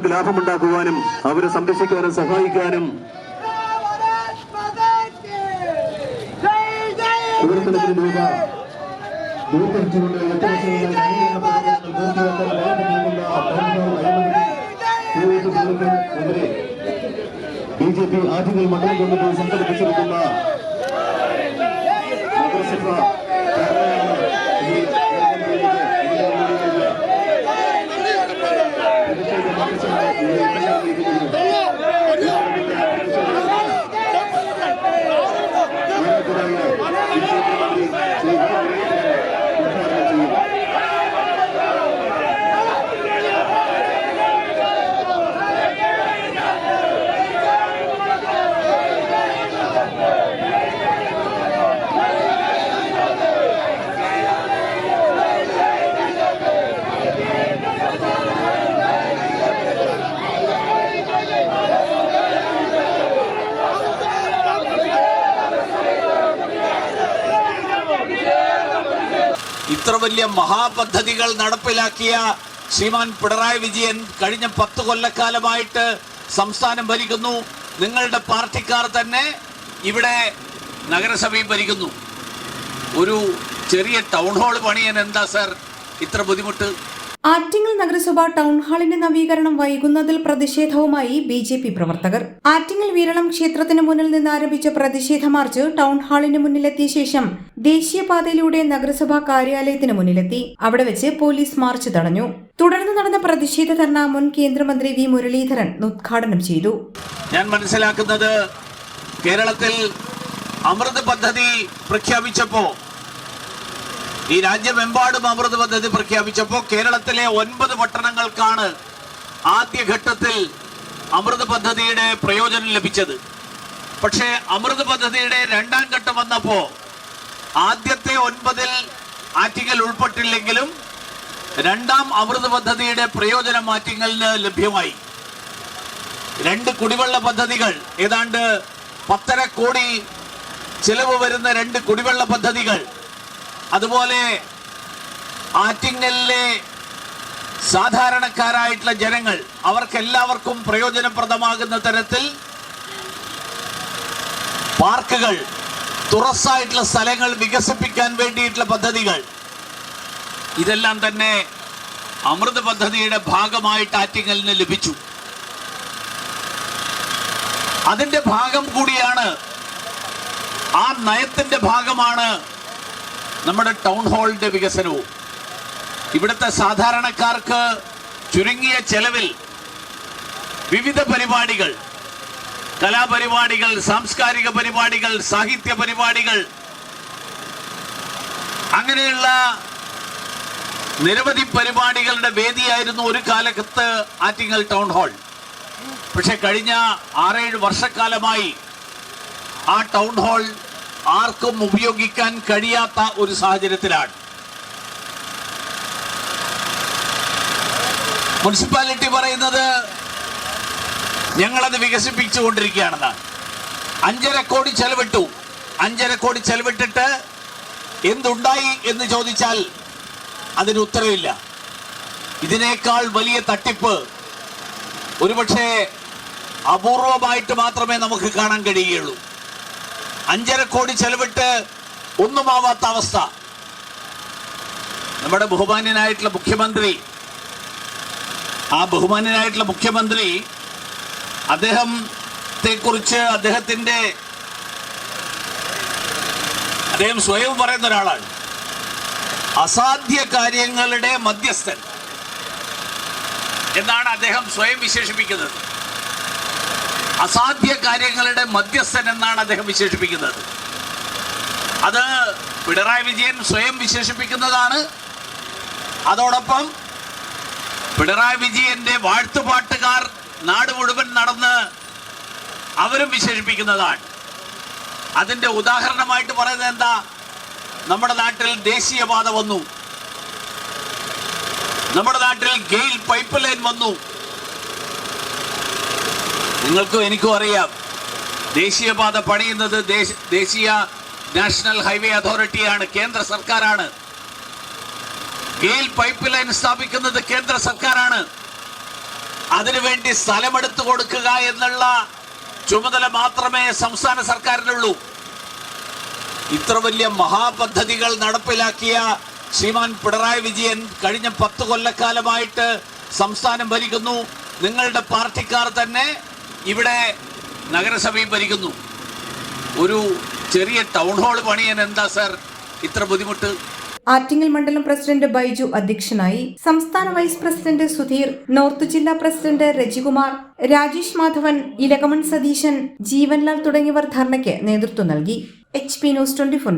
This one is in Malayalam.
അവർക്ക് ലാഭമുണ്ടാക്കുവാനും അവരെ സംരക്ഷിക്കാനും സഹായിക്കാനും. ബി ജെ പി ആറ്റിങ്ങൽ മണ്ഡലം കൊണ്ടുപോയി സംഘടിപ്പിച്ചിരിക്കുന്ന ഇത്ര വലിയ മഹാപദ്ധതികൾ നടപ്പിലാക്കിയ ശ്രീമാൻ പിണറായി വിജയൻ കഴിഞ്ഞ പത്ത് കൊല്ലക്കാലമായിട്ട് സംസ്ഥാനം ഭരിക്കുന്നു. നിങ്ങളുടെ പാർട്ടിക്കാർ തന്നെ ഇവിടെ നഗരസഭയും ഭരിക്കുന്നു. ഒരു ചെറിയ ടൗൺ ഹാൾ പണിയാൻ എന്താ സാർ ഇത്ര ബുദ്ധിമുട്ട്? ആറ്റിങ്ങൽ നഗരസഭ ടൗൺ ഹാളിന്റെ നവീകരണം വൈകുന്നതിൽ പ്രതിഷേധവുമായി ബി ജെ പി പ്രവർത്തകർ. ആറ്റിങ്ങൽ വീരളം ക്ഷേത്രത്തിന് മുന്നിൽ നിന്ന് ആരംഭിച്ച പ്രതിഷേധ മാർച്ച് ടൗൺ ഹാളിന് മുന്നിലെത്തിയ ശേഷം ദേശീയപാതയിലൂടെ നഗരസഭാ കാര്യാലയത്തിന് മുന്നിലെത്തി. അവിടെ വെച്ച് പോലീസ് മാർച്ച് തടഞ്ഞു. തുടർന്ന് നടന്ന പ്രതിഷേധ ധർണ മുൻ കേന്ദ്രമന്ത്രി വി മുരളീധരൻ ഉദ്ഘാടനം ചെയ്തു. ഞാൻ മനസ്സിലാക്കുന്നത് കേരളത്തിൽ അമൃത് പദ്ധതി പ്രഖ്യാപിച്ചപ്പോ ഈ രാജ്യമെമ്പാടും അമൃത് പദ്ധതി പ്രഖ്യാപിച്ചപ്പോൾ കേരളത്തിലെ ഒൻപത് പട്ടണങ്ങൾക്കാണ് ആദ്യഘട്ടത്തിൽ അമൃത് പദ്ധതിയുടെ പ്രയോജനം ലഭിച്ചത്. പക്ഷേ അമൃത് പദ്ധതിയുടെ രണ്ടാം ഘട്ടം വന്നപ്പോൾ ആദ്യത്തെ ഒൻപതിൽ ആറ്റിങ്ങൽ ഉൾപ്പെട്ടില്ലെങ്കിലും രണ്ടാം അമൃത് പദ്ധതിയുടെ പ്രയോജനം ആറ്റിങ്ങലിന് ലഭ്യമായി. രണ്ട് കുടിവെള്ള പദ്ധതികൾ ഏതാണ്ട് പത്തര കോടി ചിലവ് വരുന്ന രണ്ട് കുടിവെള്ള പദ്ധതികൾ അതുപോലെ ആറ്റിങ്ങലിലെ സാധാരണക്കാരായിട്ടുള്ള ജനങ്ങൾ അവർക്കെല്ലാവർക്കും പ്രയോജനപ്രദമാകുന്ന തരത്തിൽ പാർക്കുകൾ തുറസായിട്ടുള്ള സ്ഥലങ്ങൾ വികസിപ്പിക്കാൻ വേണ്ടിയിട്ടുള്ള പദ്ധതികൾ. ഇതെല്ലാം തന്നെ അമൃത് പദ്ധതിയുടെ ഭാഗമായിട്ട് ആറ്റിങ്ങലിന് ലഭിച്ചു. അതിന്റെ ഭാഗം കൂടിയാണ് ആ നയത്തിന്റെ ഭാഗമാണ് നമ്മുടെ ടൗൺ ഹാളിന്റെ വികസനവും. ഇവിടുത്തെ സാധാരണക്കാർക്ക് ചുരുങ്ങിയ ചെലവിൽ വിവിധ പരിപാടികൾ കലാപരിപാടികൾ സാംസ്കാരിക പരിപാടികൾ സാഹിത്യ പരിപാടികൾ അങ്ങനെയുള്ള നിരവധി പരിപാടികളുടെ വേദിയായിരുന്നു ഒരു കാലത്ത് ആറ്റിങ്ങൽ ടൗൺ ഹാൾ. പക്ഷെ കഴിഞ്ഞ ആറേഴ് വർഷക്കാലമായി ആ ടൗൺ ഹാൾ ആർക്കും ഉപയോഗിക്കാൻ കഴിയാത്ത ഒരു സാഹചര്യത്തിലാണ്. മുനിസിപ്പാലിറ്റി പറയുന്നത് ഞങ്ങളത് വികസിപ്പിച്ചുകൊണ്ടിരിക്കുകയാണെന്നാണ്. അഞ്ചര കോടി ചെലവിട്ടു. അഞ്ചര കോടി ചെലവിട്ടിട്ട് എന്തുണ്ടായി എന്ന് ചോദിച്ചാൽ അതിന് ഉത്തരവില്ല. ഇതിനേക്കാൾ വലിയ തട്ടിപ്പ് ഒരുപക്ഷെ അപൂർവമായിട്ട് മാത്രമേ നമുക്ക് കാണാൻ കഴിയുകയുള്ളൂ. അഞ്ചര കോടി ചെലവിട്ട് ഒന്നുമാവാത്ത അവസ്ഥ. നമ്മുടെ ബഹുമാന്യനായിട്ടുള്ള മുഖ്യമന്ത്രി ആ ബഹുമാന്യനായിട്ടുള്ള മുഖ്യമന്ത്രി അദ്ദേഹത്തെ കുറിച്ച് അദ്ദേഹത്തിന്റെ അദ്ദേഹം സ്വയം പറയുന്ന ഒരാളാണ്. അസാധ്യ കാര്യങ്ങളുടെ മധ്യസ്ഥൻ എന്നാണ് അദ്ദേഹം സ്വയം വിശേഷിപ്പിക്കുന്നത്. അസാധ്യ കാര്യങ്ങളുടെ മധ്യസ്ഥൻ എന്നാണ് അദ്ദേഹം വിശേഷിപ്പിക്കുന്നത്. അത് പിണറായി വിജയൻ സ്വയം വിശേഷിപ്പിക്കുന്നതാണ്. അതോടൊപ്പം പിണറായി വിജയന്റെ വാഴ്ത്തുപാട്ടുകാർ നാട് മുഴുവൻ നടന്ന് അവരും വിശേഷിപ്പിക്കുന്നതാണ്. അതിന്റെ ഉദാഹരണമായിട്ട് പറയുന്നത് എന്താ? നമ്മുടെ നാട്ടിൽ ദേശീയപാത വന്നു. നമ്മുടെ നാട്ടിൽ ഗെയിൽ പൈപ്പ് ലൈൻ വന്നു. നിങ്ങൾക്കും എനിക്കും അറിയാം. ദേശീയപാത പണിയുന്നത് ദേശീയ നാഷണൽ ഹൈവേ അതോറിറ്റിയാണ് കേന്ദ്ര സർക്കാരാണ്. ഗെയിൽ പൈപ്പ് ലൈൻ സ്ഥാപിക്കുന്നത് കേന്ദ്ര സർക്കാരാണ്. അതിനുവേണ്ടി സ്ഥലമെടുത്തു കൊടുക്കുക എന്നുള്ള ചുമതല മാത്രമേ സംസ്ഥാന സർക്കാരിനുള്ളൂ. ഇത്ര വലിയ മഹാപദ്ധതികൾ നടപ്പിലാക്കിയ ശ്രീമാൻ പിണറായി വിജയൻ കഴിഞ്ഞ പത്ത് കൊല്ലക്കാലമായിട്ട് സംസ്ഥാനം ഭരിക്കുന്നു. നിങ്ങളുടെ പാർട്ടിക്കാർ തന്നെ ഇവിടെ നഗരസഭയും ഭരിക്കുന്നു. ഒരു ചെറിയ ടൗൺ ഹാൾ പണിയാൻ എന്താ സർ ഇത്ര ബുദ്ധിമുട്ട്? ആറ്റിങ്ങൽ മണ്ഡലം പ്രസിഡന്റ് ബൈജു അധ്യക്ഷനായി സംസ്ഥാന വൈസ് പ്രസിഡന്റ് സുധീർ നോർത്ത് ജില്ലാ പ്രസിഡന്റ് രജികുമാർ രാജേഷ് മാധവൻ ഇലകമൺ സതീശൻ ജീവൻലാൽ തുടങ്ങിയവർ ധർണയ്ക്ക് നേതൃത്വം നൽകി. H P news twenty four